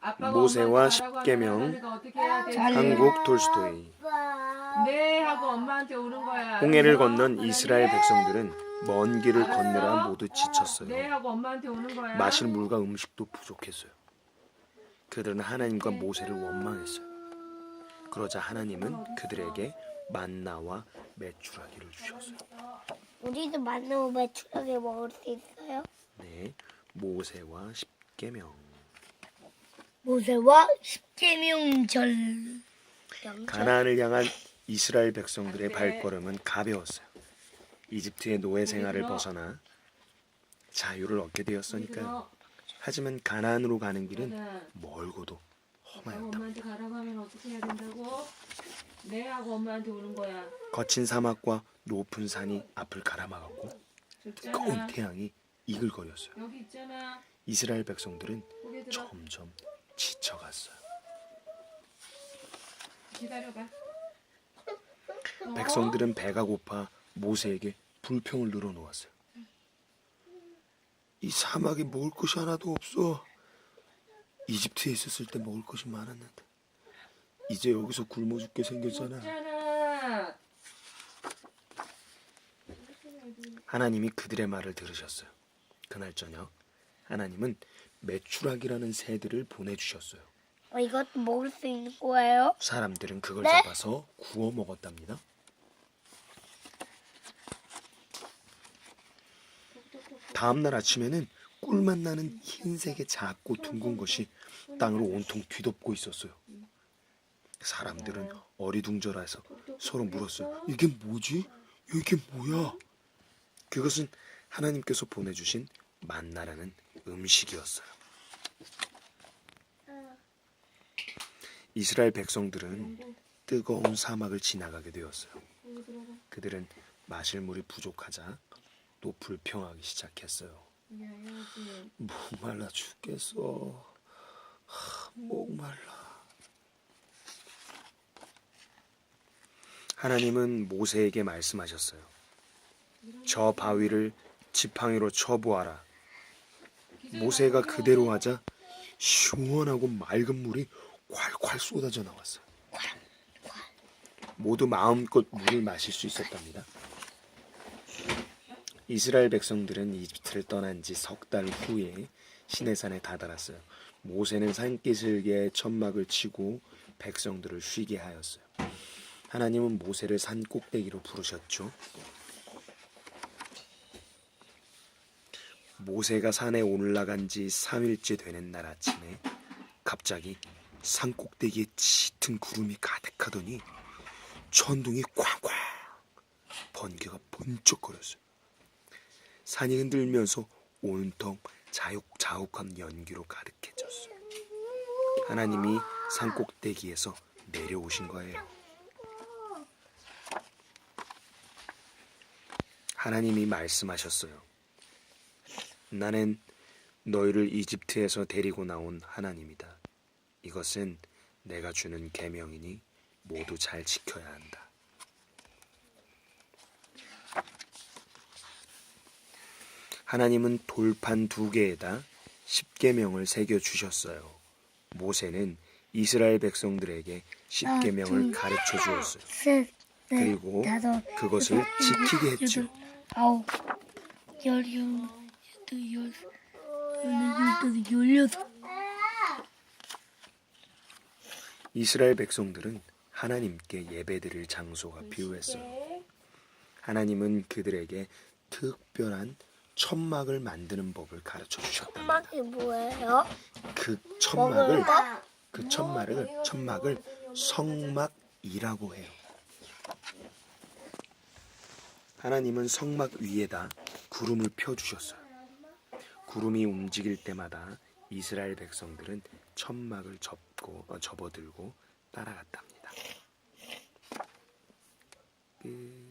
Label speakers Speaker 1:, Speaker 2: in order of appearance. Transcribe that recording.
Speaker 1: 아빠가
Speaker 2: 모세와 십계명?
Speaker 3: 잘-
Speaker 2: 한국 톨스토이
Speaker 1: 네 하고 엄마한테 오는 거야.
Speaker 2: 홍해를
Speaker 1: 알았어?
Speaker 2: 건넌 이스라엘 백성들은 먼 길을 건너라 모두
Speaker 1: 네
Speaker 2: 지쳤어요.
Speaker 1: 하고 엄마한테 오는 거야.
Speaker 2: 마실 물과 음식도 부족했어요. 그들은 하나님과 모세를 원망했어요. 그러자 하나님은 그들에게 만나와 메추라기를 주셨어요.
Speaker 4: 우리도 만나고 매출하게 먹을 수 있어요?
Speaker 2: 네, 모세와 십계명.
Speaker 3: 모세와 십계명 절
Speaker 2: 가나안을 향한 이스라엘 백성들의 발걸음은 가벼웠어요. 이집트의 노예 생활을 벗어나 자유를 얻게 되었으니까요. 하지만 가나안으로 가는 길은 멀고도 험하였다.
Speaker 1: 네 오는 거야.
Speaker 2: 거친 사막과 높은 산이 앞을 가라막았고 뜨거운. 태양이 이글거렸어요. 이스라엘 백성들은. 점점 지쳐갔어요.
Speaker 1: 기다려봐. 어?
Speaker 2: 백성들은 배가 고파 모세에게 불평을 늘어놓았어요. 이 사막에 먹을 것이 하나도 없어. 이집트에 있었을 때 먹을 것이 많았는데 이제 여기서 굶어 죽게 생겼잖아.
Speaker 1: 있잖아.
Speaker 2: 하나님이 그들의 말을 들으셨어요. 그날 저녁 하나님은 메추라기라는 새들을 보내주셨어요.
Speaker 4: 어, 이것도 먹을 수 있는 거예요?
Speaker 2: 사람들은 그걸
Speaker 4: 네?
Speaker 2: 잡아서 구워 먹었답니다. 다음 날 아침에는 꿀맛 나는 흰색의 작고 둥근 것이 땅을 온통 뒤덮고 있었어요. 사람들은 어리둥절해서 서로 물었어요. 이게 뭐지? 이게 뭐야? 그것은 하나님께서 보내주신 만나라는 음식이었어요. 이스라엘 백성들은 뜨거운 사막을 지나가게 되었어요. 그들은 마실 물이 부족하자 또 불평하기 시작했어요. 목말라 죽겠어. 하, 목말라. 하나님은 모세에게 말씀하셨어요. 저 바위를 지팡이로 쳐보아라. 모세가 그대로 하자 시원하고 맑은 물이 콸콸 쏟아져 나왔어요. 모두 마음껏 물을 마실 수 있었답니다. 이스라엘 백성들은 이집트를 떠난 지 석 달 후에 시내산에 다다랐어요. 모세는 산기슭에 천막을 치고 백성들을 쉬게 하였어요. 하나님은 모세를 산 꼭대기로 부르셨죠. 모세가 산에 올라간 지 3일째 되는 날 아침에 갑자기 산 꼭대기에 짙은 구름이 가득하더니 천둥이 쾅쾅 번개가 번쩍거렸어요. 산이 흔들면서 온통 자욱자욱한 연기로 가득해졌어요. 하나님이 산 꼭대기에서 내려오신 거예요. 하나님이 말씀하셨어요. 나는 너희를 이집트에서 데리고 나온 하나님이다. 이것은 내가 주는 계명이니 모두 잘 지켜야 한다. 하나님은 돌판 두 개에다 십계명을 새겨 주셨어요. 모세는 이스라엘 백성들에게 십계명을 가르쳐 주었어요. 그리고 그것을 지키게 했죠.
Speaker 3: 아홉, 열, 열, 여덟, 열, 열다섯, 열여섯.
Speaker 2: 이스라엘 백성들은 하나님께 예배드릴 장소가 필요했어요. 하나님은 그들에게 특별한 천막을 만드는 법을 가르쳐 주셨다.
Speaker 4: 음악이 뭐예요?
Speaker 2: 그 천막을
Speaker 4: 먹을?
Speaker 2: 그 천막을 천막을 성막이라고 해요. 하나님은 성막 위에다 구름을 펴 주셨어요. 구름이 움직일 때마다 이스라엘 백성들은 천막을 접고 어, 접어들고 따라갔답니다. 끝.